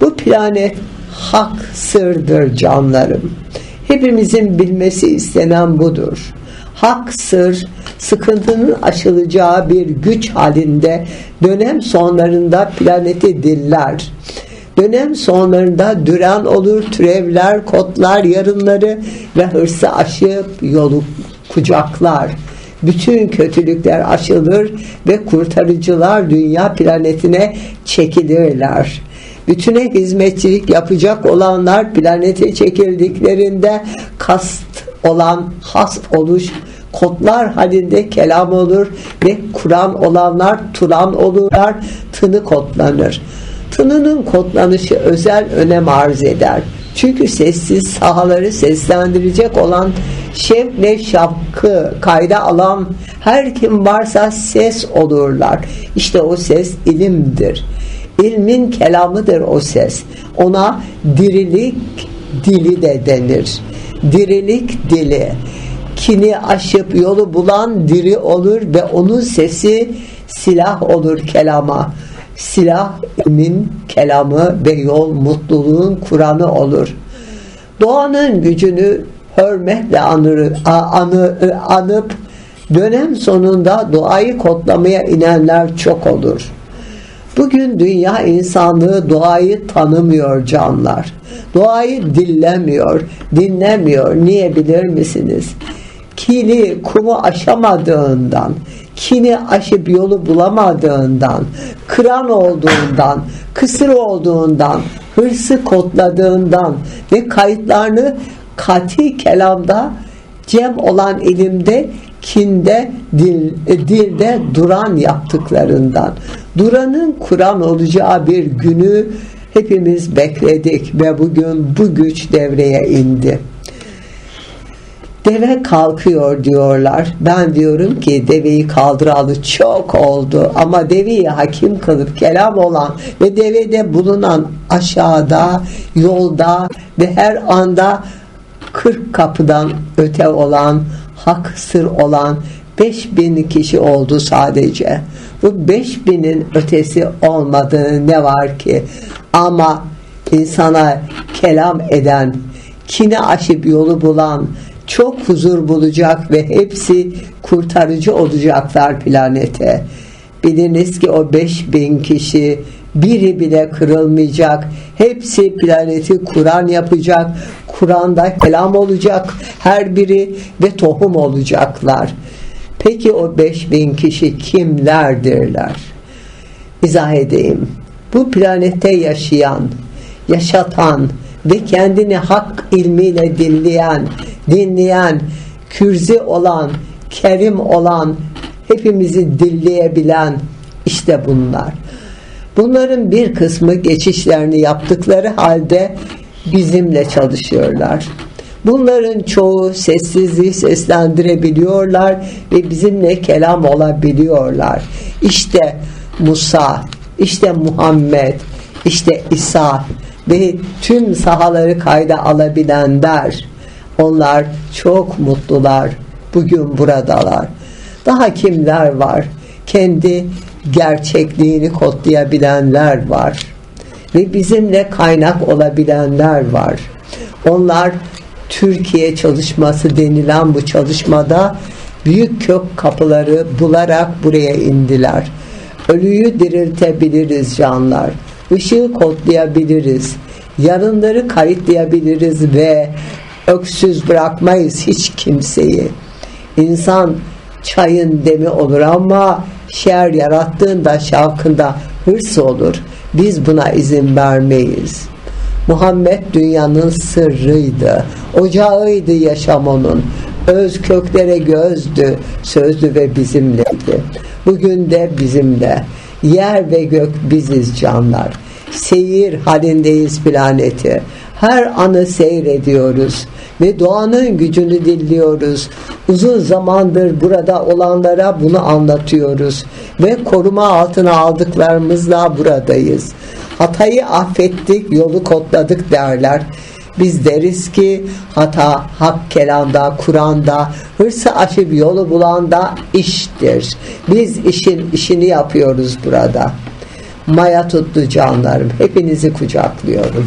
Bu planet hak sırdır canlarım. Hepimizin bilmesi istenen budur. Hak sır, sıkıntının aşılacağı bir güç halinde dönem sonlarında planeti diller. Dönem sonlarında düren olur, türevler, kotlar, yarınları ve hırsı aşıp yolu kucaklar. Bütün kötülükler aşılır ve kurtarıcılar dünya planetine çekilirler. Bütüne hizmetçilik yapacak olanlar planete çekildiklerinde kast olan has oluş kodlar halinde kelam olur ve Kur'an olanlar Turan olurlar, tını kodlanır. Tınının kodlanışı özel önem arz eder. Çünkü sessiz sahaları seslendirecek olan şevkle şapkı kayda alan her kim varsa ses olurlar. İşte o ses ilimdir. İlmin kelamıdır o ses. Ona dirilik dili de denir. Dirilik dili. Kini aşıp yolu bulan diri olur ve onun sesi silah olur kelama. Silah ilmin kelamı ve yol mutluluğun Kur'an'ı olur. Doğanın gücünü hürmetle anır, anı, anıp dönem sonunda doğayı kodlamaya inenler çok olur. Bugün dünya insanlığı doğayı tanımıyor canlar. Doğayı dillemiyor, dinlemiyor. Niye bilir misiniz? Kili kumu aşamadığından, kini aşıp yolu bulamadığından, kıran olduğundan, kısır olduğundan, hırsı kodladığından ve kayıtlarını kati kelamda cem olan ilimde kinde dil, e, dilde duran yaptıklarından duranın Kur'an olacağı bir günü hepimiz bekledik ve bugün bu güç devreye indi. Deve kalkıyor diyorlar. Ben diyorum ki deveyi kaldıralı çok oldu ama deveyi hakim kılıp kelam olan ve devede bulunan aşağıda, yolda ve her anda 40 kapıdan öte olan, hak sır olan 5000 kişi oldu sadece. Bu 5000'in ötesi olmadığı ne var ki? Ama insana kelam eden, kine aşıp yolu bulan, çok huzur bulacak ve hepsi kurtarıcı olacaklar planete. Biliniz ki o 5000 kişi biri bile kırılmayacak. Hepsi planeti Kur'an yapacak. Kur'an'da kelam olacak her biri ve tohum olacaklar. Peki o 5000 kişi kimlerdirler? İzah edeyim. Bu planette yaşayan, yaşatan ve kendini hak ilmiyle dinleyen, dinleyen, kürzi olan, kerim olan, hepimizi dilleyebilen işte bunlar. Bunların bir kısmı geçişlerini yaptıkları halde bizimle çalışıyorlar. Bunların çoğu sessizliği seslendirebiliyorlar ve bizimle kelam olabiliyorlar. İşte Musa, işte Muhammed, işte İsa ve tüm sahaları kayda alabilenler. Onlar çok mutlular. Bugün buradalar. Daha kimler var? Kendi gerçekliğini kodlayabilenler var. Ve bizimle kaynak olabilenler var. Onlar Türkiye çalışması denilen bu çalışmada büyük kök kapıları bularak buraya indiler. Ölüyü diriltebiliriz canlar. Işığı kodlayabiliriz. Yarınları kayıtlayabiliriz ve öksüz bırakmayız hiç kimseyi. İnsan çayın demi olur ama şer yarattığında şavkında hırs olur. Biz buna izin vermeyiz. Muhammed dünyanın sırrıydı. Ocağıydı yaşam onun. Öz köklere gözdü, sözdü ve bizimleydi. Bugün de bizimle. Yer ve gök biziz canlar. Seyir halindeyiz planeti. Her anı seyrediyoruz ve doğanın gücünü dinliyoruz. Uzun zamandır burada olanlara bunu anlatıyoruz ve koruma altına aldıklarımızla buradayız. Hatayı affettik, yolu kodladık derler. Biz deriz ki hata hak kelamda, Kur'an'da, hırsı aşıp yolu bulanda iştir. Biz işin işini yapıyoruz burada. Maya tuttu canlarım. Hepinizi kucaklıyorum.